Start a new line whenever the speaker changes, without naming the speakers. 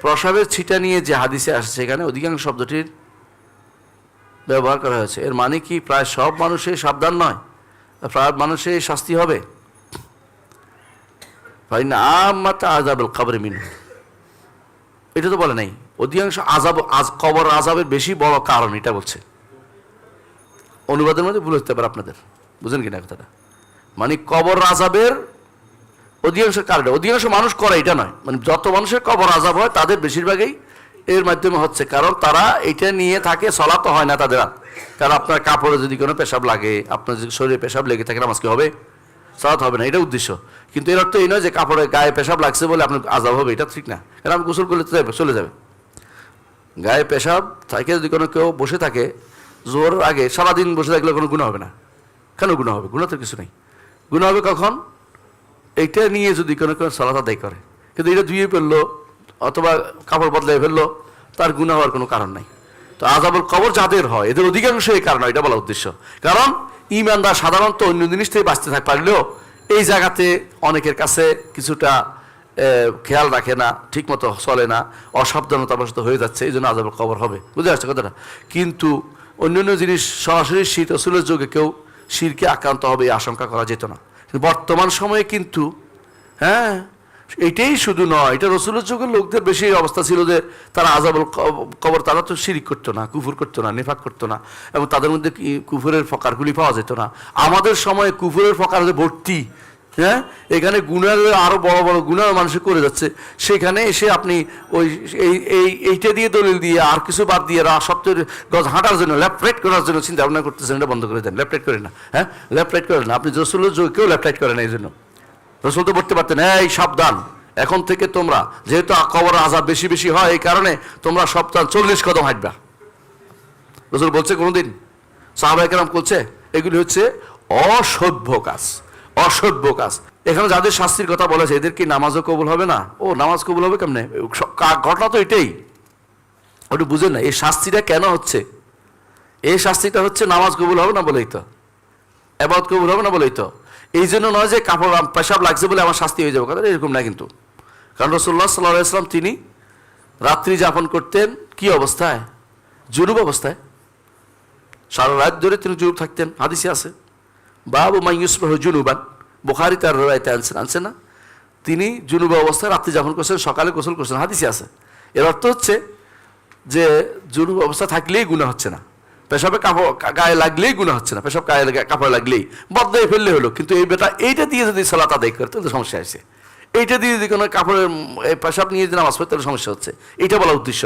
প্রসাবের ছিটা নিয়ে যে হাদিসে আসছে সেখানে অধিকাংশ শব্দটির ব্যবহার করা হয়েছে। এর মানে কি, প্রায় সব মানুষই সাবধান নয়? প্রায় মানুষের শাস্তি হবে? আজাবুল কবরে মিন এটা তো বলে নাই। অধিকাংশ আজাব আজ কবর আজাবের বেশি বড় কারণ এটা বলছে। অনুবাদের মধ্যে ভুল হতে পারে আপনাদের। বুঝেন কিনা কথাটা? মানে কবর আজাবের অধিকাংশ কারণ, অধিকাংশ মানুষ করে, এটা নয়। মানে যত মানুষের কবর আজাব হয়, তাদের বেশিরভাগই এর মাধ্যমে হচ্ছে। কারণ তারা এটা নিয়ে থাকে চলা তো হয় না তাদের কারণ আপনার কাপড়ে যদি কোনো পেশাব লাগে, আপনার যদি শরীরে পেশাব লেগে থাকে, নামাজ কি হবে? সালাত হবে না, এটা উদ্দেশ্য। কিন্তু এর অর্থ এই নয় যে কাপড়ে গায়ে পেশাব লাগছে বলে আপনার আজাব হবে, এটা ঠিক না। কারণ আপনি গোসল করলে যাবে, চলে যাবে। গায়ে পেশাব থাকে যদি কোনো কেউ বসে থাকে জোর আগে সারাদিন বসে থাকলে কোনো গুণ হবে না। কেন গুণ হবে? গুণ তো কিছু নেই। গুণ হবে কখন? এইটা নিয়ে যদি কোনো কোনো সালাত আদায় করে, কিন্তু এটা ধুয়ে ফেলল অথবা কাপড় বদলাই ফেলল, তার গুণা হওয়ার কোনো কারণ নাই। তো আজাবুল কবর যাদের হয়, এদের অধিকাংশ এই কারণ এটা বলা উদ্দেশ্য। কারণ ইমানদার সাধারণত অন্য জিনিস থেকে বাঁচতে থাক পারলেও এই জায়গাতে অনেকের কাছে কিছুটা খেয়াল রাখে না, ঠিকমতো চলে না অসাবধানতাবশত হয়ে যাচ্ছে, এই জন্য আজাবুল কবর হবে। বুঝতে পারছ কথাটা? কিন্তু অন্যান্য জিনিস সরাসরি শীত রসুলের যোগে কেউ শিরকে আক্রান্ত হবে আশঙ্কা করা যেত না। বর্তমান সময়ে কিন্তু হ্যাঁ এটাই শুধু নয়, এটা রসুলের যুগের লোকদের বেশি অবস্থা ছিল যে তারা আজাবল কবর, তারা তো সিরিক করতো না, কুফুর করতো না, নেফাক করতো না, এবং তাদের মধ্যে কুফুরের ফকারগুলি পাওয়া যেত না। আমাদের সময়ে কুফুরের ফকার ভর্তি হ্যাঁ? এখানে গুণার আরও বড় বড় গুণার মানুষে করে যাচ্ছে। সেখানে এসে আপনি ওই এই এই, এইটা দিয়ে দলিল দিয়ে আর কিছু বাদ দিয়ে রা সপ্তাহের গজ হাঁটার জন্য লেফট রাইট করার জন্য চিন্তা ভাবনা করতেছেন, এটা বন্ধ করে দেন। লেফট রাইট করেন না হ্যাঁ? লেফট রাইট করেন না। আপনি রসুলের কেউ লেফট রাইট করেন না এই জন্য। রসুল তো বলতে পারতেন হ্যাঁ এই, সাবধান। এখন থেকে তোমরা, যেহেতু কবর আজাব বেশি বেশি হয়, এই কারণে তোমরা সপ্তাহ চল্লিশ কদম হাঁটবা। রসুল বলছে কোনোদিন? সাহাবাহিকেরাম বলছে, এগুলি হচ্ছে অসভ্য কাজ। অসভ্য কাজ। এখানে যাদের শাস্তির কথা বলেছে এদের কি নামাজও কবুল হবে না? ও, নামাজ কবুল হবে কেমনে? ঘটনা তো এটাই। ওটা বুঝেন না, এই শাস্তিটা কেন হচ্ছে? এই শাস্তিটা হচ্ছে নামাজ কবুল হবে না বলেই তো। এবাদ কবুল হবে না বলেই তো। এই জন্য নয় যে কাপড় পেশাব লাগছে বলে আমার শাস্তি হয়ে যাবে, কথা এরকম না কিন্তু। কারণ রসুল্লাহ সাল্লাহ ইসলাম তিনি রাত্রি যাপন করতেন, কি অবস্থায়? জুনুব অবস্থায়। সারা রাত ধরে তিনি জুনুব থাকতেন, হাদিসে আছে। বাবু মাইয়ুসবাহ জুনুবান। বুখারি তার রায়তে আনছেন আনছে না? তিনি জুনুব অবস্থায় রাত্রি যাপন করছেন, সকালে গোসল করছেন, হাদিসে আছে। এর অর্থ হচ্ছে যে জুনুব অবস্থা থাকলেই গুণা হচ্ছে না। পেশাবে কাপড় গায়ে লাগলেই গুণা হচ্ছে না, পেশাব গায়ে কাপড় লাগলেই। বদলাই ফেললে হলো, কিন্তু এই বেটা এইটা দিয়ে যদি সালাত আদায় করে, তাহলে সমস্যা আছে। এইটা দিয়ে যদি কোনো কাপড়ের পেশাব নিয়ে যদি নামাজ পড়ে, তাহলে সমস্যা হচ্ছে। এইটা বলা উদ্দেশ্য।